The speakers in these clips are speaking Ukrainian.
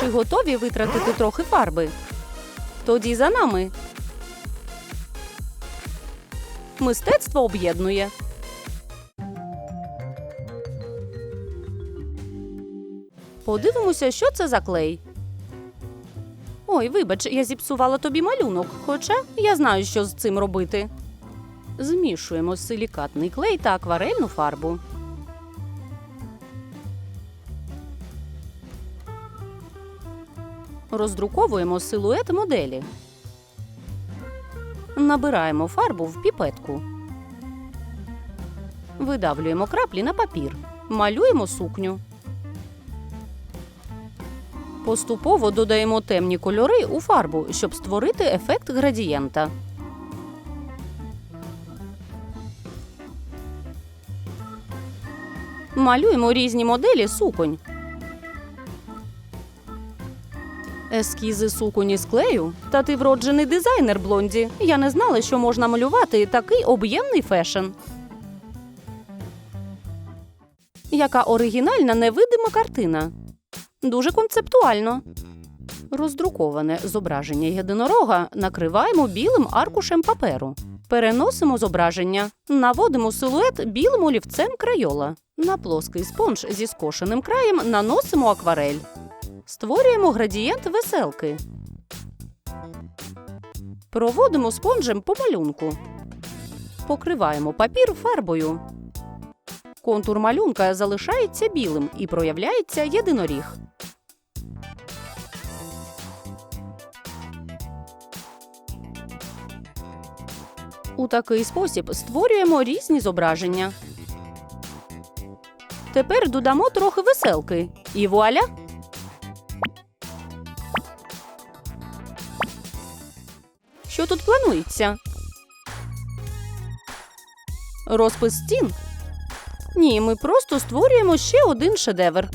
Чи готові витратити трохи фарби? Тоді за нами. Мистецтво об'єднує. Подивимося, що це за клей. Ой, вибач, я зіпсувала тобі малюнок, хоча я знаю, що з цим робити. Змішуємо силікатний клей та акварельну фарбу. Роздруковуємо силует моделі. Набираємо фарбу в піпетку. Видавлюємо краплі на папір. Малюємо сукню. Поступово додаємо темні кольори у фарбу, щоб створити ефект градієнта. Малюємо різні моделі суконь. Ескізи суконі з клею? Та ти вроджений дизайнер, блонді. Я не знала, що можна малювати такий об'ємний фешн. Яка оригінальна невидима картина. Дуже концептуально. Роздруковане зображення єдинорога накриваємо білим аркушем паперу. Переносимо зображення, наводимо силует білим олівцем крайола. На плоский спонж зі скошеним краєм наносимо акварель. Створюємо градієнт веселки. Проводимо спонжем по малюнку. Покриваємо папір фарбою. Контур малюнка залишається білим і проявляється єдиноріг. У такий спосіб створюємо різні зображення. Тепер додамо трохи веселки. І вуаля! Що тут планується? Розпис стін? Ні, ми просто створюємо ще один шедевр.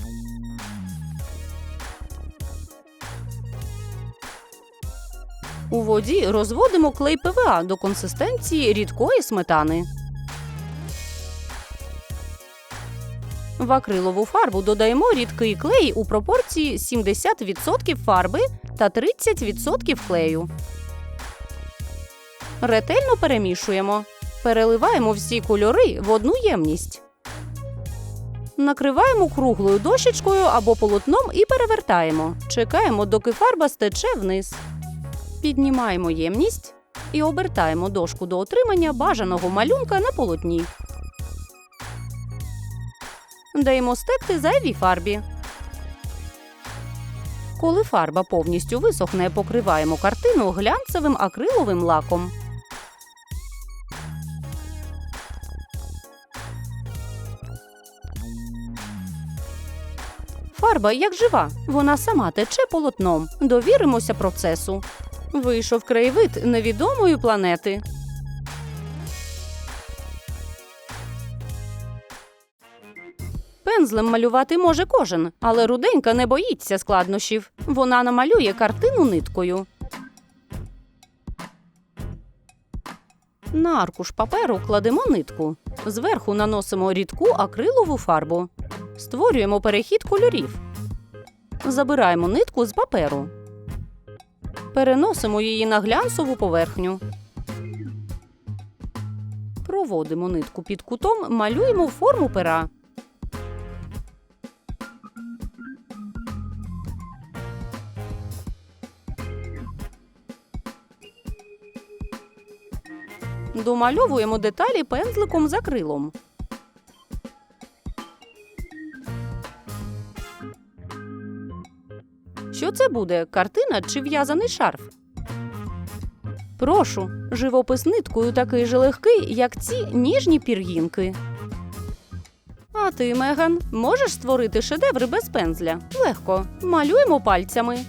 У воді розводимо клей ПВА до консистенції рідкої сметани. В акрилову фарбу додаємо рідкий клей у пропорції 70% фарби та 30% клею. Ретельно перемішуємо. Переливаємо всі кольори в одну ємність. Накриваємо круглою дощечкою або полотном і перевертаємо. Чекаємо, доки фарба стече вниз. Піднімаємо ємність і обертаємо дошку до отримання бажаного малюнка на полотні. Даємо стекти зайвій фарбі. Коли фарба повністю висохне, покриваємо картину глянцевим акриловим лаком. Фарба як жива, вона сама тече полотном. Довіримося процесу. Вийшов краєвид невідомої планети. Пензлем малювати може кожен, але руденька не боїться складнощів. Вона намалює картину ниткою. На аркуш паперу кладемо нитку. Зверху наносимо рідку акрилову фарбу. Створюємо перехід кольорів. Забираємо нитку з паперу. Переносимо її на глянцеву поверхню. Проводимо нитку під кутом, малюємо форму пера. Домальовуємо деталі пензликом з акрилом. Що це буде? Картина чи в'язаний шарф? Прошу, живопис ниткою такий же легкий, як ці ніжні пір'їнки. А ти, Меган, можеш створити шедеври без пензля? Легко. Малюємо пальцями.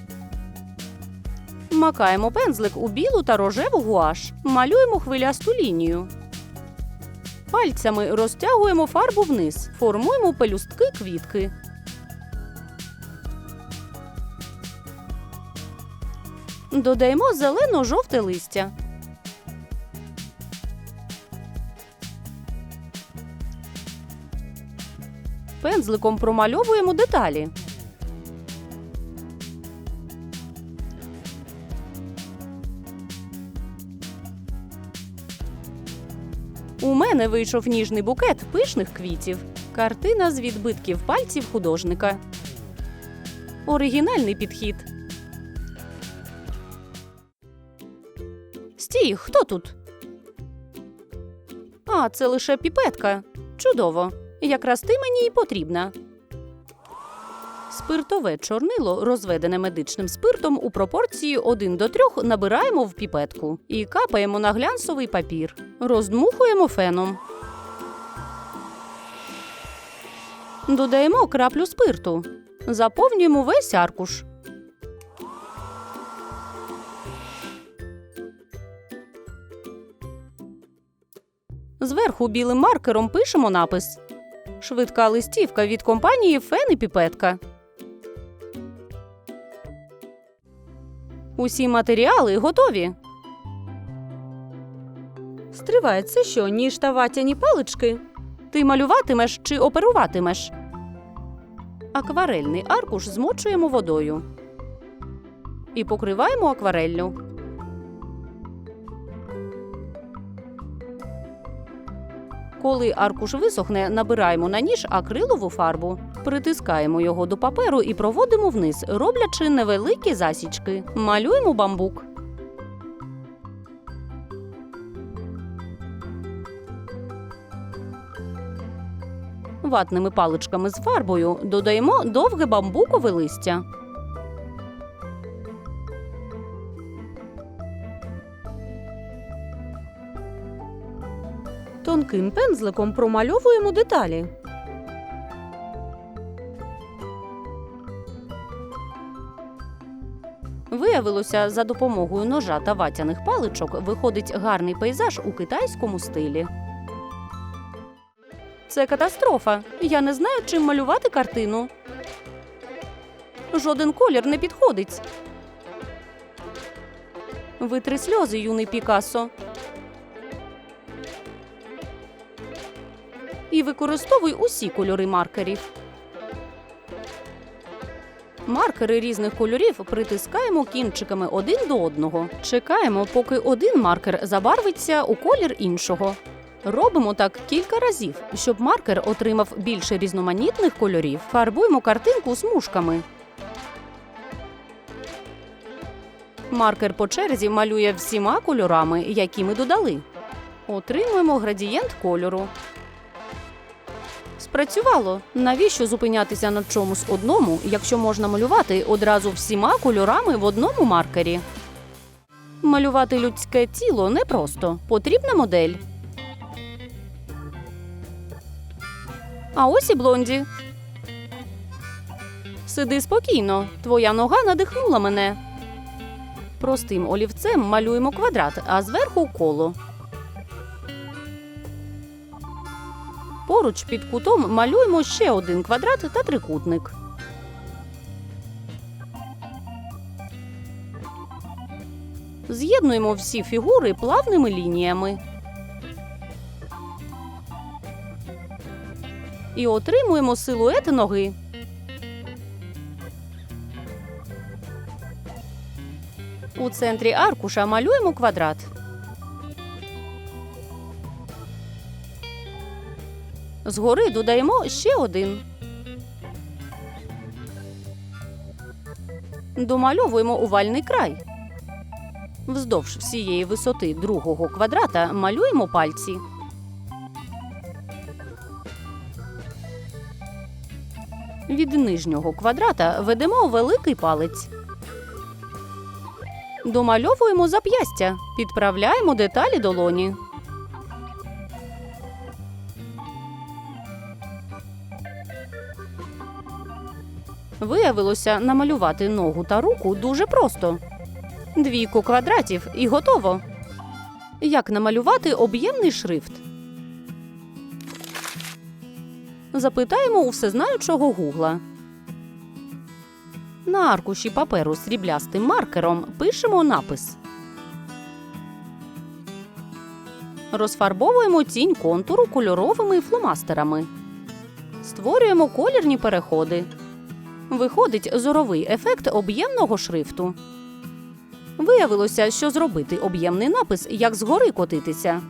Макаємо пензлик у білу та рожеву гуаш. Малюємо хвилясту лінію. Пальцями розтягуємо фарбу вниз. Формуємо пелюстки квітки. Додаємо зелено-жовте листя. Пензликом промальовуємо деталі. У мене вийшов ніжний букет пишних квітів. Картина з відбитків пальців художника. Оригінальний підхід. Стій, хто тут? А, це лише піпетка. Чудово. Якраз ти мені й потрібна. Спиртове чорнило, розведене медичним спиртом у пропорції 1 до 3, набираємо в піпетку і капаємо на глянцевий папір. Роздмухуємо феном. Додаємо краплю спирту. Заповнюємо весь аркуш. Зверху білим маркером пишемо напис. Швидка листівка від компанії Фен і Піпетка. Усі матеріали готові. Стривай, це що, ніж та ватяні палички? Ти малюватимеш чи оперуватимеш? Акварельний аркуш змочуємо водою і покриваємо аквареллю. Коли аркуш висохне, набираємо на ніж акрилову фарбу, притискаємо його до паперу і проводимо вниз, роблячи невеликі засічки. Малюємо бамбук. Ватними паличками з фарбою додаємо довге бамбукове листя. Тонким пензликом промальовуємо деталі. Виявилося, за допомогою ножа та ватяних паличок виходить гарний пейзаж у китайському стилі. Це катастрофа. Я не знаю, чим малювати картину. Жоден колір не підходить. Витри сльози, юний Пікассо. І використовуй усі кольори маркерів. Маркери різних кольорів притискаємо кінчиками один до одного. Чекаємо, поки один маркер забарвиться у колір іншого. Робимо так кілька разів, щоб маркер отримав більше різноманітних кольорів. Фарбуємо картинку смужками. Маркер по черзі малює всіма кольорами, які ми додали. Отримуємо градієнт кольору. Спрацювало. Навіщо зупинятися на чомусь одному, якщо можна малювати одразу всіма кольорами в одному маркері? Малювати людське тіло непросто. Потрібна модель. А ось і блонді. Сиди спокійно. Твоя нога надихнула мене. Простим олівцем малюємо квадрат, а зверху коло. Поруч під кутом малюємо ще один квадрат та трикутник. З'єднуємо всі фігури плавними лініями. І отримуємо силует ноги. У центрі аркуша малюємо квадрат. Згори додаємо ще один. Домальовуємо овальний край. Вздовж всієї висоти другого квадрата малюємо пальці. Від нижнього квадрата ведемо великий палець. Домальовуємо зап'ястя. Підправляємо деталі долоні. Виявилося, намалювати ногу та руку дуже просто. Двійку квадратів і готово. Як намалювати об'ємний шрифт? Запитаємо у всезнаючого гугла. На аркуші паперу сріблястим маркером пишемо напис. Розфарбовуємо тінь контуру кольоровими фломастерами. Створюємо колірні переходи. Виходить зоровий ефект об'ємного шрифту. Виявилося, що зробити об'ємний напис як згори котитися.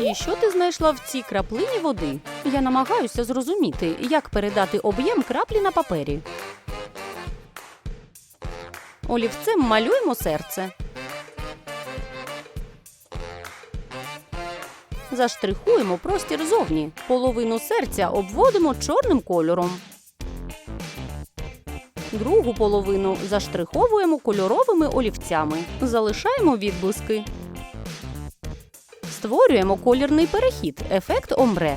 І що ти знайшла в цій краплині води? Я намагаюся зрозуміти, як передати об'єм краплі на папері. Олівцем малюємо серце. Заштрихуємо простір зовні. Половину серця обводимо чорним кольором. Другу половину заштриховуємо кольоровими олівцями. Залишаємо відблиски. Створюємо колірний перехід, ефект омбре.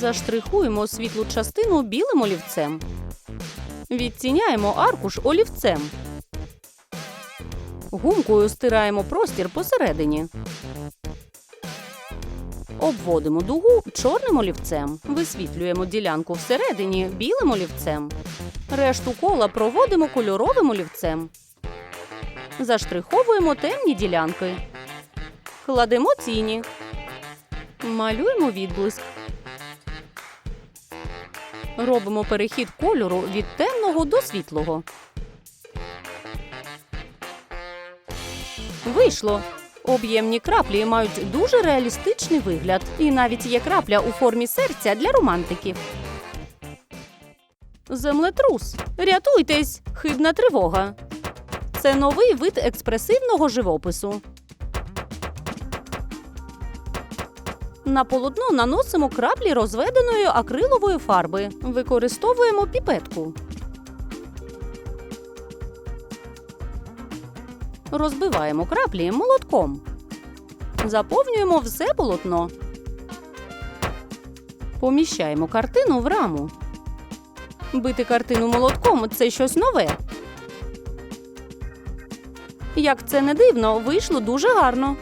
Заштрихуємо світлу частину білим олівцем. Відтіняємо аркуш олівцем. Гумкою стираємо простір посередині. Обводимо дугу чорним олівцем. Висвітлюємо ділянку всередині білим олівцем. Решту кола проводимо кольоровим олівцем. Заштриховуємо темні ділянки. Кладемо тіні. Малюємо відблиск. Робимо перехід кольору від темного до світлого. Вийшло. Об'ємні краплі мають дуже реалістичний вигляд. І навіть є крапля у формі серця для романтиків. Землетрус. Рятуйтесь! Хибна тривога. Це новий вид експресивного живопису. На полотно наносимо краплі розведеної акрилової фарби. Використовуємо піпетку. Розбиваємо краплі молотком. Заповнюємо все полотно. Поміщаємо картину в раму. Бити картину молотком це щось нове. Як це не дивно, вийшло дуже гарно.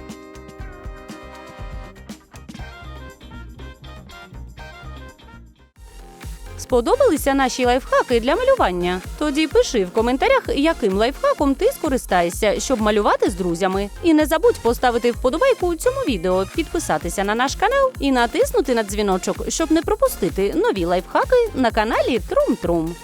Сподобалися наші лайфхаки для малювання? Тоді пиши в коментарях, яким лайфхаком ти скористаєшся, щоб малювати з друзями. І не забудь поставити вподобайку цьому відео, підписатися на наш канал і натиснути на дзвіночок, щоб не пропустити нові лайфхаки на каналі Трум Трум.